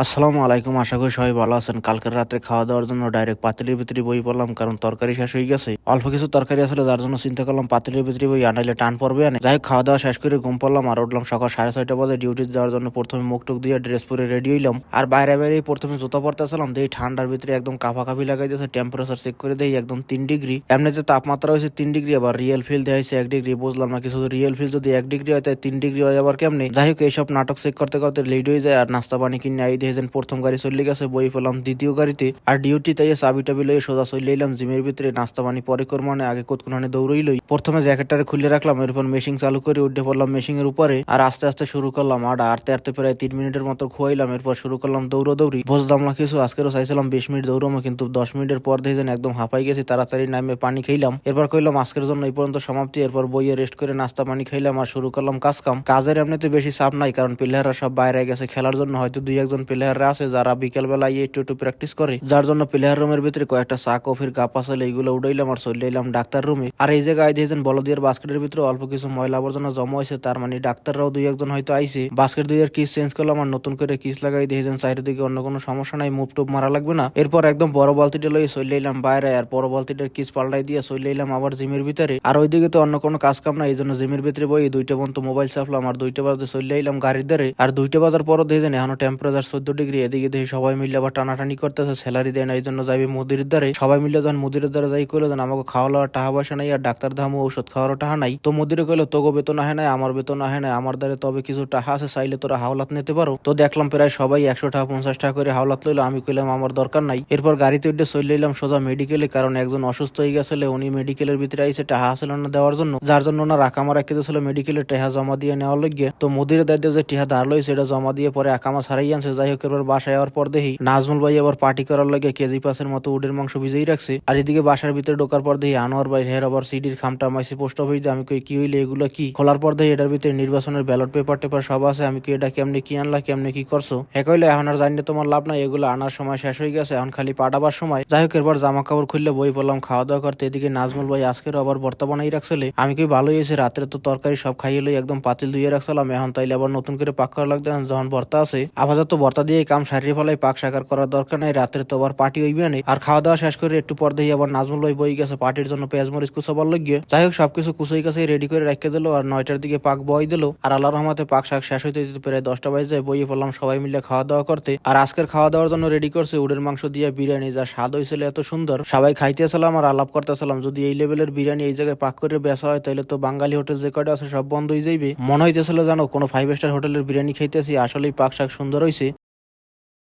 আসসালামু আলাইকুম, আশা করি সবাই ভালো আছেন। কালকের রাত্রে খাওয়া দাওয়ার জন্য ডাইরেক্ট পাতিলের ভিতরে বই পড়লাম, কারণ তরকারি শেষ হয়ে গেছে। অল্প কিছু তরকারি আসলে যার জন্য চিন্তা করলাম পাতিলের ভিতরে বই আনাইলে টান পড়বে আনে যাই খাওয়া দাওয়া শেষ করে ঘুম পড়লাম আর উঠলাম সকাল সাড়ে ছয়টা বাজে ডিউটি যাওয়ার জন্য প্রথমে মুখ টুক দিয়ে ড্রেস পরে রেডি হইলাম। আর বাইরে বাইরে প্রথমে জুতা আসলাম দিয়ে ঠান্ডার ভিতরে একদম কাফা কাফি লাগাই দিয়েছে টেম্পারেচার চেক করে দেই, একদম তিন ডিগ্রি এমনি যে তাপমাত্রা হয়েছে তিন ডিগ্রি আবার রিয়েল ফিল দেওয়া হয়েছে এক ডিগ্রি বুঝলাম না কিছু রিয়েল ফিল যদি এক ডিগ্রি হয়, তাই তিন ডিগ্রি হয় আবার কেমনে? যাই হোক, এইসব নাটক চেক করতে করতে লেট হয়ে যায় আর নাস্তা পানি কিনে আই দিয়েছেন প্রথম গাড়ি চলে গেছে বই পেলাম, দ্বিতীয় গাড়িতে আর ডিউটি তাই চাবি টাবি লইয়ে সোজা চলে এলাম, জিমের ভিতরে নাস্তা পানি পরে করব মানে আগে কতক্ষণে দৌড়ই লই প্রথমে জ্যাকেটটারে খুলে রাখলাম, এরপর মেশিন চালু করে উঠে পড়লাম মেশিন এর উপরে আর আস্তে আস্তে শুরু করলাম আর আটতে আটতে প্রায় তিন মিনিটের মতো খুয়াইলাম, এরপর শুরু করলাম দৌড়ো দৌড়ি বুঝলাম না কিছু, আজকেরও চাইছিলাম বিশ মিনিট দৌড়ামো, কিন্তু দশ মিনিটের পর দেখে যেন একদম হাঁপাই গেছি, তাড়াতাড়ি নামে পানি খাইলাম। এরপর কইলাম আজকের জন্য এই পর্যন্ত সমাপ্তি, এরপর বইয়ে রেস্ট করে নাস্তা পানি খাইলাম আর শুরু করলাম কাজ কাম। কাজের এমনিতে বেশি চাপ নাই, কারণ প্লেয়াররা সব বাইরে গেছে, খেলার জন্য হয়তো দুই একজন প্লেয়াররা আছে, যারা বিকেল বেলা একটু একটু প্র্যাকটিস করে। যার জন্য প্লেয়ার রুমের ভিতরে কয়েকটা চা কফির কাপ আছে, এইগুলো উঠাইলাম আর চলে এলাম ডাক্তার রুমে আর এই জায়গায় দিয়েছেন বলদিয়ার বাস্কেটের ভিতরে অল্প কিছু ময়লা আবর্জনা জমা হয়েছে, তার মানে ডাক্তাররাও দুই একজন হয়তো আইছে। বাস্কেট দুইয়ের কিস চেঞ্জ করলাম আর নতুন করে কিস লাগাই দিয়েছেন চারিদিকে অন্য কোনো সমস্যা নাই, মুভ টুপ মারা লাগবে না। এরপর একদম বড় বালতিটা লই চলে এলাম বাইরে আর বড় বালতিটার কিস পাল্টাই দিয়ে চলে এলাম আবার জিমের ভিতরে। আর ওইদিকে তো অন্য কোনো কাজ কাম না এই জন্য জিমের ভিতরে বই দুইটা পর্যন্ত মোবাইল চাপলাম আর দুইটা বাজে চলে এলাম গাড়ির দ্বারে আর দুইটা বাজার পরও দেখেছেন এখনও টেম্পারেচার চোদ্দ ডিগ্রি, এদিকে দেখি সবাই মিলে আবার টানাটানি করতেছে স্যালারি দেয় না এই জন্য যাবে মুদির দ্বারে। সবাই মিলে যখন মুদির দ্বারে যাই কইলো যেন আমাকে খাওয়া লওয়ার টাকা পয়সা নাই আর ডাক্তার ধামু ঔষধ খাওয়ারও টাহা নাই। তো মুদিরে কইলো, তোগো বেতন আহে নাই, আমার বেতন আহে নাই, আমার দ্বারে তবে কিছু টাকা আছে, চাইলে তোরা হাওলাত নিতে পারো। তো দেখলাম প্রায় সবাই একশো টাকা, পঞ্চাশ টাকা করে হাওলাত লইলো, আমি কইলাম, আমার দরকার নাই। এরপর গাড়িতে উঠে চলে এলাম সোজা মেডিকেলে কারণ একজন অসুস্থ হয়ে গেছিল, উনি মেডিকেলের ভিতরে আইসে টাহা আসল না দেওয়ার জন্য। যার জন্য না রাখামা রাখতে ছিল মেডিকেলের টাকা জমা দিয়ে নেওয়ার লগে তো মুদির দায়িত্ব যে টিহা ধার লই সেটা জমা দিয়ে পরে আকামা ছাড়াই আনছে। যাই হোক এরপর বাসায় যাওয়ার পর দেখি নাজমুল ভাই আবার পার্টি করার লাগে কেজি পাসের মতো উডের মাংস ভিজেই রাখছে। আর এদিকে বাসার ভিতরে ঢোকার পর দেখি আনোয়ার ভাই হের আবার সিডির খামটা মাইসি পোস্ট অফিস। আমি কই, কি হইলে এগুলো কি? খোলার পর দেখি এটার ভিতরে নির্বাচনের ব্যালট পেপার টেপার সব আছে। আমি কি এটা কেমনে কি আনলা, কেমনে কি করছ? হে কইলে, এখন আর জানি তোমার লাভ নাই। এগুলো আনার সময় শেষ হয়ে গেছে। এখন খালি পাঠাবার সময়। যাই হোক, এরপর জামা কাপড় খুললে বই পড়লাম খাওয়া দাওয়া করতে। এদিকে নাজমুল ভাই আজকের আবার বর্তা বানাই রাখছিলে। আমি কি ভালোই হয়েছে। রাত্রে তো তরকারি সব খাইয়ে একদম পাতিল ধুয়ে রাখছিলাম। এখন তাইলে আবার নতুন করে পাক করা লাগবে। যখন ভর্তা আছে, আপাতত ভর্তা দিয়ে কাম সারিয়ে ফেলাই, পাক সাকার করার দরকার নাই। রাত্রে তো আবার পার্টি হইবে না। আর খাওয়া দাওয়া শেষ করে একটু পর দিয়ে আবার নাজমুল ভাই বই গেছে পার্টির জন্য পেঁয়াজ মরিচ কুচাবার লাগিয়ে যাই হোক, সবকিছু কুচাই কাছে রেডি করে রেখে দিল আর নয়টার দিকে পাক বই দিল। আর আল্লাহ রহমাতে পাক শাক শেষ হইতে প্রায় দশটা বাজে বইয়ে পড়লাম সবাই মিলে খাওয়া দাওয়া করতে। আর আজকের খাওয়া দাওয়ার জন্য রেডি করছে উডের মাংস দিয়ে বিরিয়ানি যা স্বাদ হয়েছিল এত সুন্দর। সবাই খাইতেছিলাম আর আলাপ করতেছিলাম, যদি এই লেভেলের বিরিয়ানি এই জায়গায় পাক করে বেচা হয় তাহলে তো বাঙালি হোটেল যে কয়টা আছে সব বন্ধ হয়ে যাইবে। মনে হইতেছিল জানো কোনো ফাইভ স্টার হোটেলের বিরিয়ানি খাইতেছি, আসলেই পাক শাক সুন্দর হয়েছে